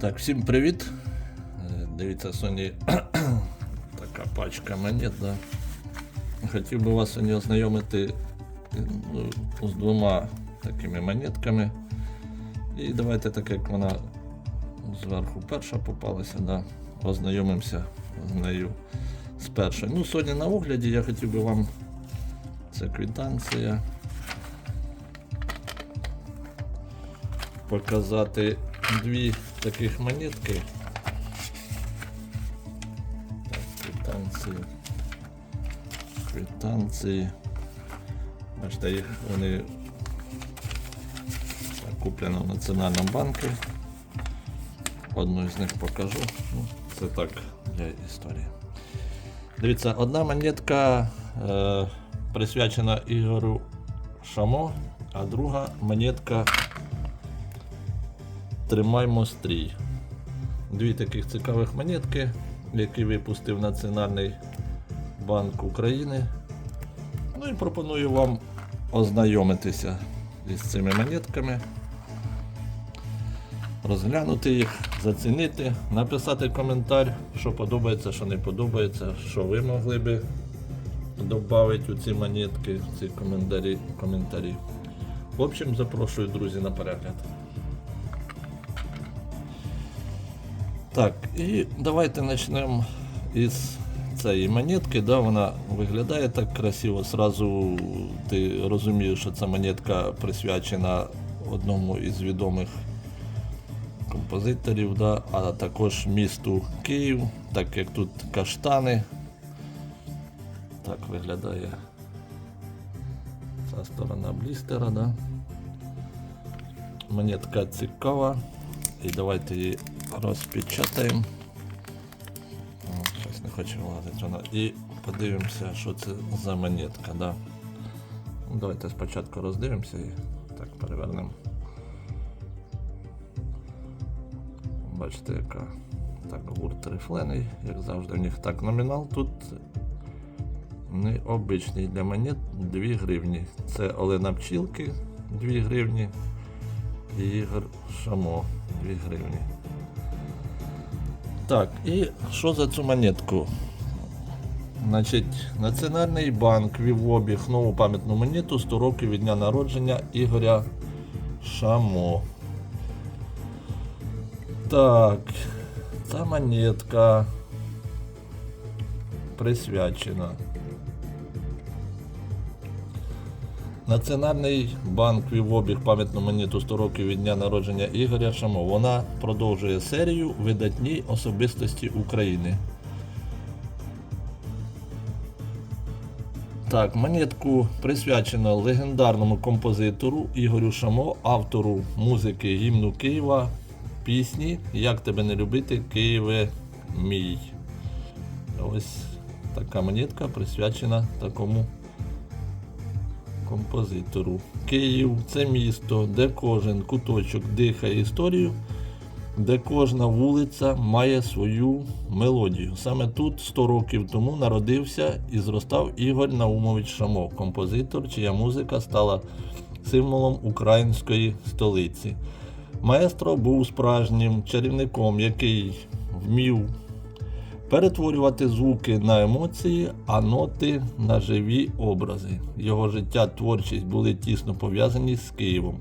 Так, всім привіт. Е, Дивіться, сьогодні така пачка монет, да. Хотів би вас сьогодні ознайомити ну, з двома такими монетками. І давайте так як вона зверху перша попалася, да, ознайомимося з нею з першою. Ну, сьогодні на огляді я хотів би вам це квитанція. Показати дві таких монетки. Так, квитанції. Квитанції. Бачите, їх вони так, куплені в Національному банку. Одну з них покажу. Ну, це так для історії. Дивіться, одна монетка е, присвячена Ігорю Шамо, а друга монетка Тримаймо стрій. Дві таких цікавих монетки, які випустив Національний банк України. Ну і пропоную вам ознайомитися із цими монетками, розглянути їх, зацінити, написати коментар, що подобається, що не подобається, що ви могли би додати у ці монетки, в ці коментарі. коментарі. В общем, запрошую друзі на перегляд. Так, і давайте почнемо із цієї монетки. Да, вона виглядає так красиво. Сразу ти розумієш, що ця монетка присвячена одному із відомих композиторів, да, а також місту Київ, так як тут каштани. Так виглядає ця сторона блістера. Да. Монетка цікава. І давайте її розпечатаємо. Щось не хоче вилазити. І подивимося, що це за монетка. Да. Давайте спочатку роздивимося і так перевернемо. Бачите, яка так гурт рифлений, як завжди. У них так номінал тут необичний для монет 2 гривні. Це Олена Пчілки 2 гривні і Ігор Шамо 2 гривні. Так, і що за цю монетку? Значить, Національний банк вів в обіг нову пам'ятну монету 100 років від дня народження Ігоря Шамо. Так, ця монетка присвячена. Національний банк вів обіг пам'ятну монету 100 років від дня народження Ігоря Шамо. Вона продовжує серію видатні особистості України. Так, монетку присвячено легендарному композитору Ігорю Шамо, автору музики гімну Києва, пісні Як тебе не любити, Києве мій. Ось така монетка присвячена такому композитору. Київ це місто, де кожен куточок дихає історію, де кожна вулиця має свою мелодію. Саме тут 100 років тому народився і зростав Ігор Наумович Шамо, композитор, чия музика стала символом української столиці. Маестро був справжнім чарівником, який вмів перетворювати звуки на емоції, а ноти на живі образи. Його життя, творчість були тісно пов'язані з Києвом.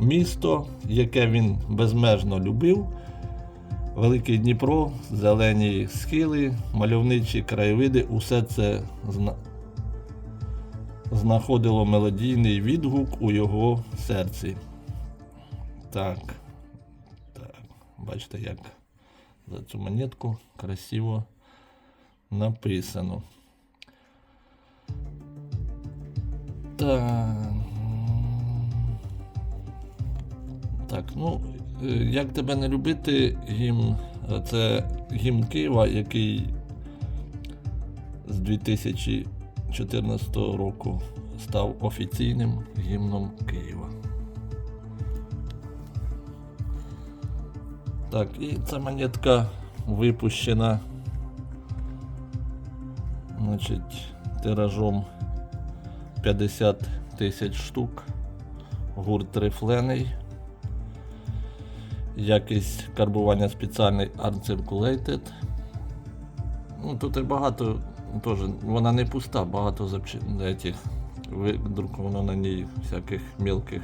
Місто, яке він безмежно любив, Великий Дніпро, зелені схили, мальовничі краєвиди, усе це зна... знаходило мелодійний відгук у його серці. Так. Так, бачите, як за цю монетку красиво написано. Так. Так, ну, е, як тебе не любити, гімн. е, Це гімн Києва, який з 2014 року став офіційним гімном Києва. Так, і ця монетка випущена значить, тиражом 50 тисяч штук. Гурт рифлений. Якість карбування спеціальний Uncirculated. Ну, тут і багато, теж, вона не пуста, багато запчи... этих, видруковано на ній всяких мілких.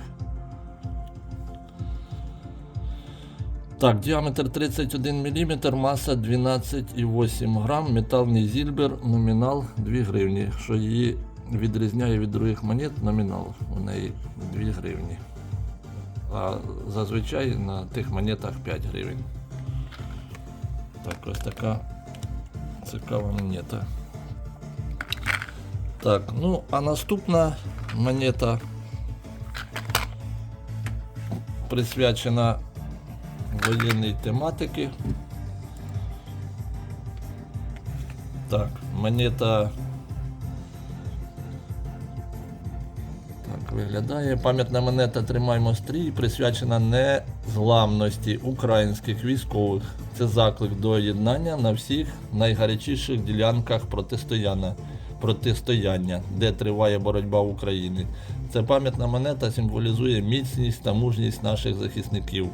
Так, діаметр 31 мм, маса 12,8 грам, метал Нізільбер, номінал 2 гривні, що її відрізняє від других монет, номінал у неї 2 гривні. А зазвичай на тих монетах 5 гривень. Так, ось така цікава монета. Так, ну а наступна монета присвячена воєнній тематики. Так, монета. Так, виглядає. Пам'ятна монета Тримаймо стрій присвячена незламності українських військових. Це заклик до єднання на всіх найгарячіших ділянках протистояння, протистояння, де триває боротьба України. Ця пам'ятна монета символізує міцність та мужність наших захисників,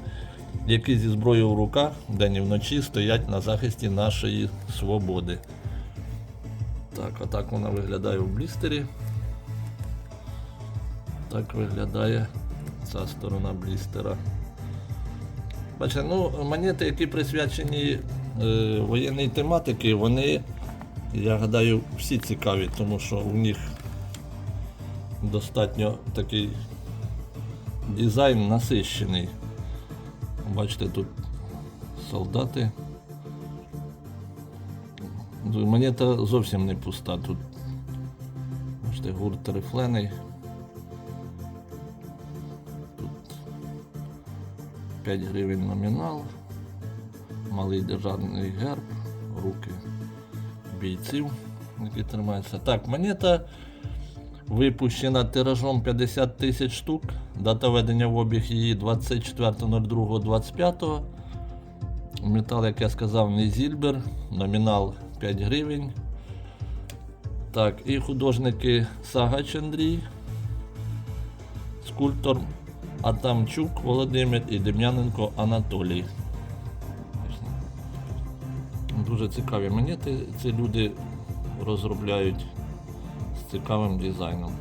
які зі зброєю в руках день і вночі стоять на захисті нашої свободи. Так, отак вона виглядає в блістері. Так виглядає ця сторона блістера. Бачите, ну, монети, які присвячені е, воєнній тематиці, вони, я гадаю, всі цікаві, тому що у них достатньо такий дизайн насищений. Бачите, тут солдати. Монета зовсім не пуста. Тут бачите, гурт рифлений. Тут 5 гривень номінал, малий державний герб, руки бійців, які тримаються. Так, монета випущена тиражом 50 тисяч штук. Дата введення в обіг її 24.02.25. Метал, як я сказав, не Зільбер, номінал 5 гривень. Так, і художники Сагач Андрій, скульптор Атамчук Володимир і Дем'яненко Анатолій. Дуже цікаві монети ці люди розробляють цікавим дизайном.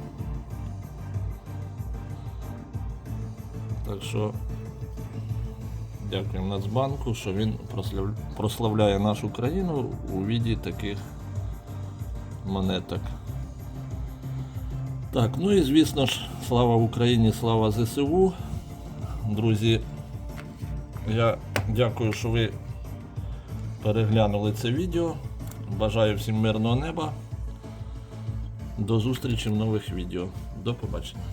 Так що дякуємо Нацбанку, що він прославляє нашу країну у віді таких монеток. Так, ну і звісно ж, слава Україні, слава ЗСУ. Друзі, я дякую, що ви переглянули це відео. Бажаю всім мирного неба. До зустрічі в нових відео. До побачення.